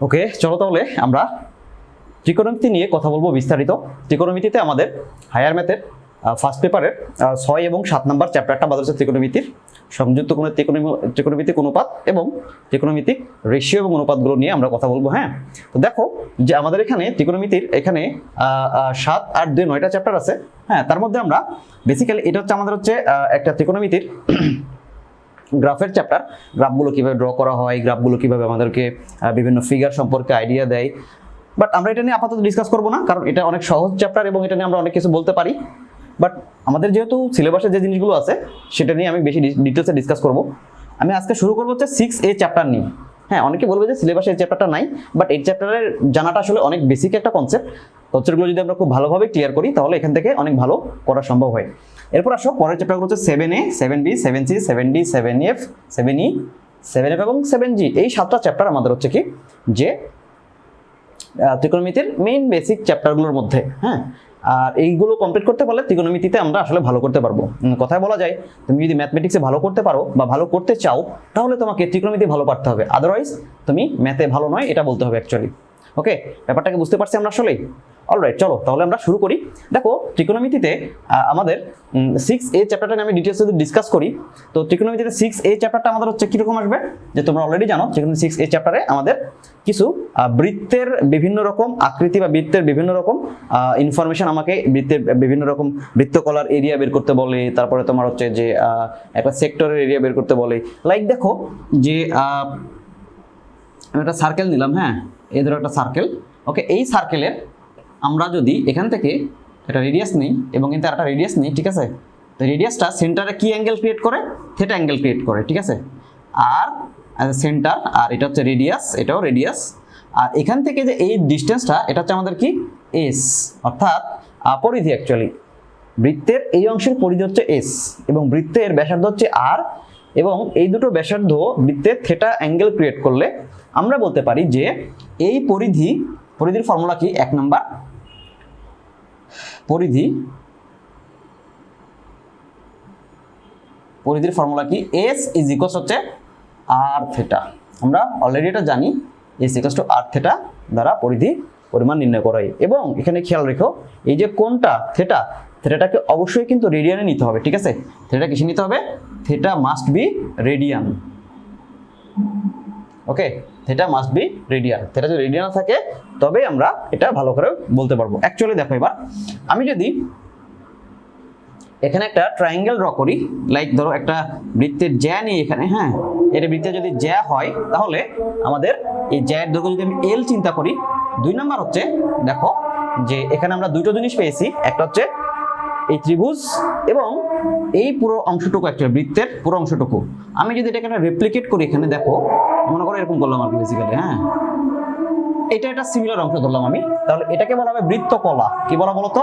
ওকে, চলো তাহলে আমরা ত্রিকোণমিতি নিয়ে কথা বলব বিস্তারিত। ত্রিকোণমিতিতে আমাদের হায়ার ম্যাথের ফার্স্ট পেপারের ছয় এবং সাত নাম্বার চ্যাপ্টারটা বাদ হচ্ছে ত্রিকোণমিতির। সংযুক্ত কোনো ত্রিকোণমি- ত্রিকোণমিতিক অনুপাত এবং ত্রিকোণমিতিক রেশিও এবং অনুপাতগুলো নিয়ে আমরা কথা বলব হ্যাঁ? তো দেখো যে আমাদের এখানে ত্রিকোণমিতির এখানে সাত, আট, দুই, নয়টা চ্যাপ্টার আছে হ্যাঁ? তার মধ্যে আমরা বেসিক্যালি এটা হচ্ছে আমাদের হচ্ছে একটা ত্রিকোণমিতির গ্রাফের চ্যাপ্টার গ্রাফগুলো কীভাবে ড্র করা হয়, গ্রাফগুলো কীভাবে আমাদেরকে বিভিন্ন ফিগার সম্পর্কে আইডিয়া দেয়। বাট আমরা এটা নিয়ে আপাতত ডিসকাস করব না, কারণ এটা অনেক সহজ চ্যাপ্টার এবং এটা নিয়ে আমরা অনেক কিছু বলতে পারি। বাট আমাদের যেহেতু সিলেবাসে যে জিনিসগুলো আছে, সেটা নিয়ে আমি বেশি ডিটেলসে ডিসকাস করব। আমি আজকে শুরু করব হচ্ছে সিক্স এ চ্যাপ্টার নিয়ে। হ্যাঁ অনেকে বলবে যে সিলেবাসে এই চ্যাপ্টারটা নাই বাট এই চ্যাপ্টারের জানাটা আসলে অনেক বেসিক একটা কনসেপ্ট কনসেপ্টগুলো যদি আমরা খুব ভালোভাবে ক্লিয়ার করি, তাহলে এখান থেকে অনেক ভালো করা সম্ভব হয়। এরপর আসো, পরের চ্যাপ্টারগুলো হচ্ছে seven A seven B seven C seven D seven F seven E seven F এবং সেভেন জি এই সাতটা চ্যাপ্টার আমাদের হচ্ছে কি? যে ত্রিকোণমিতির মেইন বেসিক চ্যাপ্টারগুলোর মধ্যে হ্যাঁ? আর এইগুলো কমপ্লিট করতে পারলে ত্রিকোণমিতিতে আমরা আসলে ভালো করতে পারব। কথায় বলা যায়, তুমি যদি ম্যাথমেটিক্সে ভালো করতে পারো বা ভালো করতে চাও, তাহলে তোমাকে ত্রিকোণমিতি ভালো পারতে হবে। আদারওয়াইজ তুমি ম্যাথে ভালো নয়, এটা বলতে হবে অ্যাকচুয়ালি ওকে ব্যাপারটাকে বুঝতে পারছি আমরা আসলেই? অলরাইট চলো, তাহলে আমরা শুরু করি। দেখো, ত্রিকোণমিতিতে আমাদের সিক্স এ চ্যাপ্টারটা আমি ডিটেলস যদি ডিসকাস করি, তো ত্রিকোণমিতিতে সিক্স এ চ্যাপ্টারটা আমাদের হচ্ছে কীরকম আসবে? যে তোমরা অলরেডি জানো ত্রিকোণমিতি সিক্স এ চ্যাপ্টারে আমাদের কিছু বৃত্তের বিভিন্ন রকম আকৃতি বা বৃত্তের বিভিন্ন রকম ইনফরমেশন আমাকে বৃত্তের বিভিন্ন রকম বৃত্তকলার এরিয়া বের করতে বলে, তারপরে তোমার হচ্ছে যে একটা সেক্টরের এরিয়া বের করতে বলে। লাইক দেখো, যে আমি একটা সার্কেল নিলাম হ্যাঁ? এই ধরো একটা সার্কেল ওকে এই সার্কেলের আমরা যদি এখান থেকে একটা রেডিয়াস নিই এবং কিন্তু একটা রেডিয়াস নিই, ঠিক আছে? তো রেডিয়াসটা সেন্টারে কি অ্যাঙ্গেল ক্রিয়েট করে? থেটা অ্যাঙ্গেল ক্রিয়েট করে, ঠিক আছে? আর সেন্টার আর এটা হচ্ছে রেডিয়াস এটাও রেডিয়াস আর এখান থেকে যে এই ডিস্টেন্সটা এটা হচ্ছে আমাদের কি? এস অর্থাৎ পরিধি অ্যাকচুয়ালি বৃত্তের এই অংশের পরিধি হচ্ছে এস এবং বৃত্তের ব্যাসার্ধ হচ্ছে আর এবং এই দুটো ব্যাসার্ধ বৃত্তের থেটা অ্যাঙ্গেল ক্রিয়েট করলে আমরা বলতে পারি যে এই পরিধি, পরিধির ফর্মুলা কি? এক নাম্বার পরিধি। পরিধির ফর্মুলা কি? এস ইজ ইকোয়াস হচ্ছে আর থেটা আমরা অলরেডি এটা জানি S equals to R theta দ্বারা পরিধি পরিমাণ নির্ণয় করা হয়। এবং এখানে খেয়াল রেখো, এই যে কোনটা থেটা থেটাটাকে অবশ্যই কিন্তু রেডিয়ানে নিতে হবে, ঠিক আছে? থেটা কিসে নিতে হবে? Theta must be radian okay theta must be radian theta যদি রেডিয়ান থাকে তবে আমরা এটা ভালো করে বলতে পারব। অ্যাকচুয়ালি দেখো এবার, আমি যদি এখানে একটা ট্রায়াঙ্গেল ড্র করি লাইক ধরো একটা বৃত্তের জ্যা নিই এখানে হ্যাঁ? এটা বৃত্তে যদি জ্যা হয়, তাহলে আমাদের এই জ্যায়ের দৈর্ঘ্য যদি আমি এল চিন্তা করি, দুই নাম্বার হচ্ছে, দেখো যে এখানে আমরা দুটো জিনিস পেয়েছি, একটা হচ্ছে এই ত্রিভুজ এবং এই পুরো অংশটুকু একটা বৃত্তের পুরো অংশটুকু। আমি যদি এটাকে রেপ্লিকেট করি এখানে, দেখো মনে করো এরকম করলাম আর কি বেসিক্যালি হ্যাঁ? এটা একটা সিমিলার অংশ ধরলাম আমি। তাহলে এটাকে বলা হবে বৃত্তকলা। কি বলা বলতো?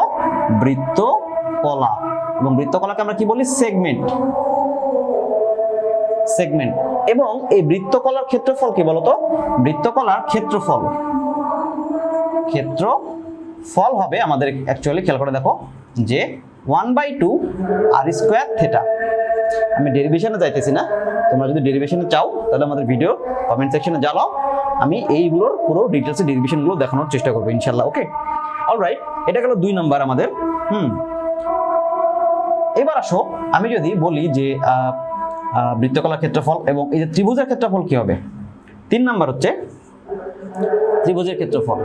বৃত্তকলা। এবং বৃত্তকলাকে আমরা কি বলি? সেগমেন্ট সেগমেন্ট এবং এই বৃত্তকলার ক্ষেত্রফল কি বলতো? বৃত্তকলার ক্ষেত্রফল। ক্ষেত্র ফল হবে আমাদের অ্যাকচুয়ালি খেয়াল করে দেখো, যে one by two R square theta. আমি ডেরিভেশনে যাইতেছি না। তোমরা যদি ডেরিভেশনে চাও, তাহলে আমাদের ভিডিও কমেন্ট সেকশনে জানাও। আমি এইগুলোর পুরো ডিটেলসে ডেরিভেশনগুলো দেখানোর চেষ্টা করব ইনশাল্লাহ ওকে অলরাইট এটা গেল দুই নাম্বার আমাদের। হুম। এবার আসো, আমি যদি বলি যে বৃত্তকলার ক্ষেত্রফল এবং এই যে ত্রিভুজের ক্ষেত্রফল কি হবে? তিন নাম্বার হচ্ছে ত্রিভুজের ক্ষেত্রফল।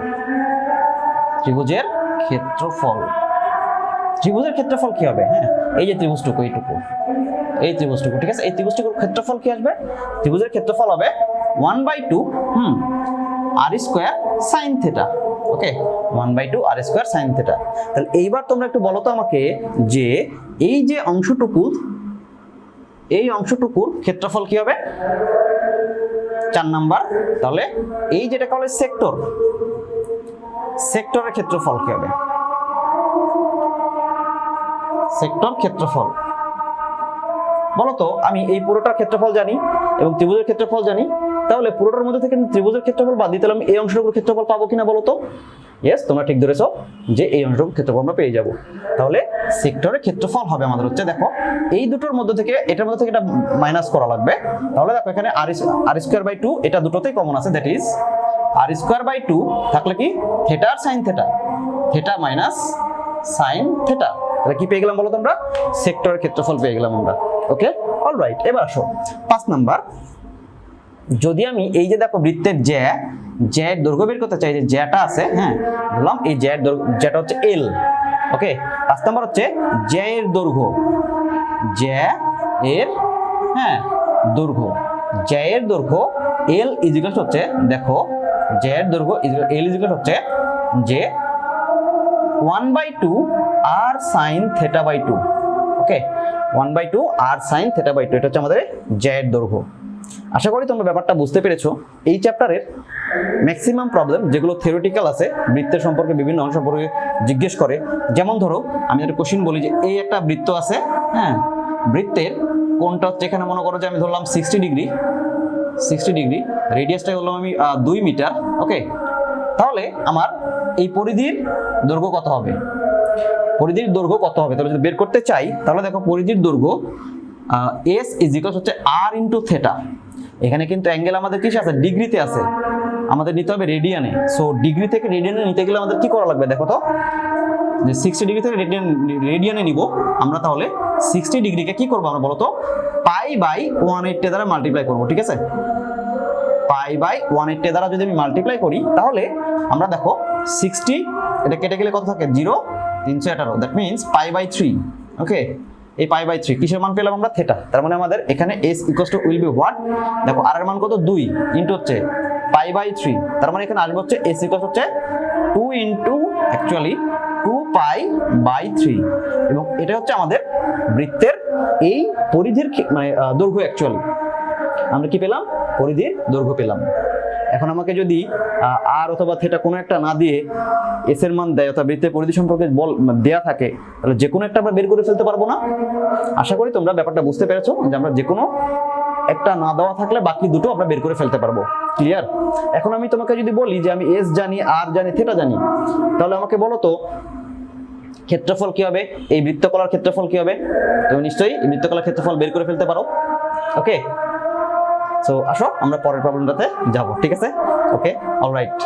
ত্রিভুজের ক্ষেত্রফল। ত্রিভুজের ক্ষেত্রফল কি হবে? হ্যাঁ এই যে ত্রিভুজটুকু, এইটুকু। এই ত্রিভুজটুকু, ঠিক আছে? এই ত্রিভুজটুকুর ক্ষেত্রফল কি আসবে? ত্রিভুজের ক্ষেত্রফল হবে one by two hmm R square sine theta okay one by two R square sine theta তাহলে এইবার তোমরা একটু বলো তো আমাকে যে এই যে অংশটুকু, এই অংশটুকুর ক্ষেত্রফল কি হবে? চার নাম্বার। তাহলে এই যেটাকে বলে সেক্টর সেক্টরের ক্ষেত্রফল কি হবে? সেক্টর ক্ষেত্রফল। বলতো, আমি এই পুরোটার ক্ষেত্রফল জানি এবং ত্রিভুজের ক্ষেত্রফল জানি। তাহলে পুরোটার মধ্যে থেকে ত্রিভুজের ক্ষেত্রফল বাদ দিতে হলে আমি এই অংশটুকুর ক্ষেত্রফল পাবো কিনা বলো তো ইয়েস তোমরা ঠিক ধরেছো যে এই অংশটুকুর ক্ষেত্রফল আমরা পেয়ে যাব। তাহলে সেক্টরের ক্ষেত্রফল হবে আমাদের হচ্ছে, দেখো, এই দুটোর মধ্যে থেকে, এটার মধ্যে থেকে এটা মাইনাস করা লাগবে। তাহলে দেখো, এখানে আর আর স্কোয়ার বাই টু এটা দুটোতেই কমন আছে that is R square by two থাকলে কি? থেটা আর sine theta theta minus sine theta তাহলে কি পেয়ে গেলাম বলো তোমরা সেক্টরের ক্ষেত্রফল পেয়ে গেলাম আমরা। ওকে অল রাইট এবার আসো। পাঁচ নাম্বার। যদি আমি এই যে দেখো বৃত্তের জ্যা, জ্যার দৈর্ঘ্য বের করতে চাই, যে জ্যাটা আছে হ্যাঁ বললাম, এই জ্যার জ্যাটা হচ্ছে এল ওকে পাঁচ নাম্বার হচ্ছে জ্যা এর দৈর্ঘ্য। জ্যা এর হ্যাঁ দৈর্ঘ্য। জ্যা এর দৈর্ঘ্য এল ইজিকাল হচ্ছে, দেখো জ্যা এর দৈর্ঘ্য এল ইজিকাল হচ্ছে, যে one by two R sine theta by two okay one by two R sine theta by two এটা হচ্ছে আমাদের জ্যায়ের দৈর্ঘ্য। আশা করি তোমরা ব্যাপারটা বুঝতে পেরেছ। এই চ্যাপ্টারের ম্যাক্সিমাম প্রবলেম যেগুলো থিওরিটিক্যাল আছে, বৃত্তের সম্পর্কে বিভিন্ন অংশ সম্পর্কে জিজ্ঞেস করে। যেমন ধরো, আমি একটা কোশ্চিন বলি যে, এই একটা বৃত্ত আছে হ্যাঁ? বৃত্তের কোনটা হচ্ছে এখানে, মনে করো যে আমি ধরলাম সিক্সটি ডিগ্রি সিক্সটি ডিগ্রি রেডিয়াসটা বললাম আমি দুই মিটার ওকে তাহলে আমার এই পরিধির দৈর্ঘ্য কত হবে? পরিধির দৈর্ঘ্য কত হবে? তাহলে যদি বের করতে চাই, তাহলে দেখো পরিধির দৈর্ঘ্য এস ইজ ইকাল হচ্ছে আর ইন্টু থেটা এখানে কিন্তু অ্যাঙ্গেল আমাদের কিসে আছে? ডিগ্রিতে আছে। আমাদের নিতে হবে রেডিয়ানে সো ডিগ্রি থেকে রেডিয়ানে নিতে গেলে আমাদের কি করা লাগবে দেখো তো? যে সিক্সটি ডিগ্রি থেকে রেডিয়ান রেডিয়ানে নিব। আমরা তাহলে সিক্সটি ডিগ্রিকে কি করব আমরা বলতো পাই বাই ওয়ান এইটটি দ্বারা মাল্টিপ্লাই করব, ঠিক আছে? পাই বাই ওয়ান এইটটি দ্বারা যদি আমি মাল্টিপ্লাই করি, তাহলে আমরা দেখো সিক্সটি এটা কেটে গেলে কত থাকে? জিরো তিনশো আঠারো। That means pi by three okay এই পাই বাই থ্রি কিসের মান পেলাম আমরা? থেটা তার মানে আমাদের এখানে S equals to will be what দেখো আর এর মান কত? দুই ইন্টু হচ্ছে পাই বাই থ্রি তার মানে এখানে আসবে হচ্ছে এস ইকোয়াস হচ্ছে two into actually two pi by three এবং এটা হচ্ছে আমাদের বৃত্তের এই পরিধির মানে দৈর্ঘ্য অ্যাকচুয়ালি আমরা কি পেলাম? পরিধির দৈর্ঘ্য পেলাম। এখন আমাকে যদি আর অথবা থেটা কোনো একটা না দিয়ে এস এর মান দেয় অথবা বৃত্তের পরিধি সম্পর্কে বল, দেয়া থাকে, তাহলে যে কোনো একটা আমরা বের করে ফেলতে পারব না। আশা করি তোমরা ব্যাপারটা বুঝতে পেরেছ যে আমরা যে কোনো একটা না দেওয়া থাকলে বাকি দুটো আমরা বের করে ফেলতে পারব। ক্লিয়ার এখন আমি তোমাকে যদি বলি যে আমি এস জানি আর জানি থেটা জানি, তাহলে আমাকে বলো তো, ক্ষেত্রফল কি হবে? এই বৃত্তকলার ক্ষেত্রফল কি হবে? তুমি নিশ্চয়ই বৃত্তকলার ক্ষেত্রফল বের করে ফেলতে পারো। ওকে সো আসো আমরা পরের প্রবলেমটাতে যাব ঠিক আছে? Okay alright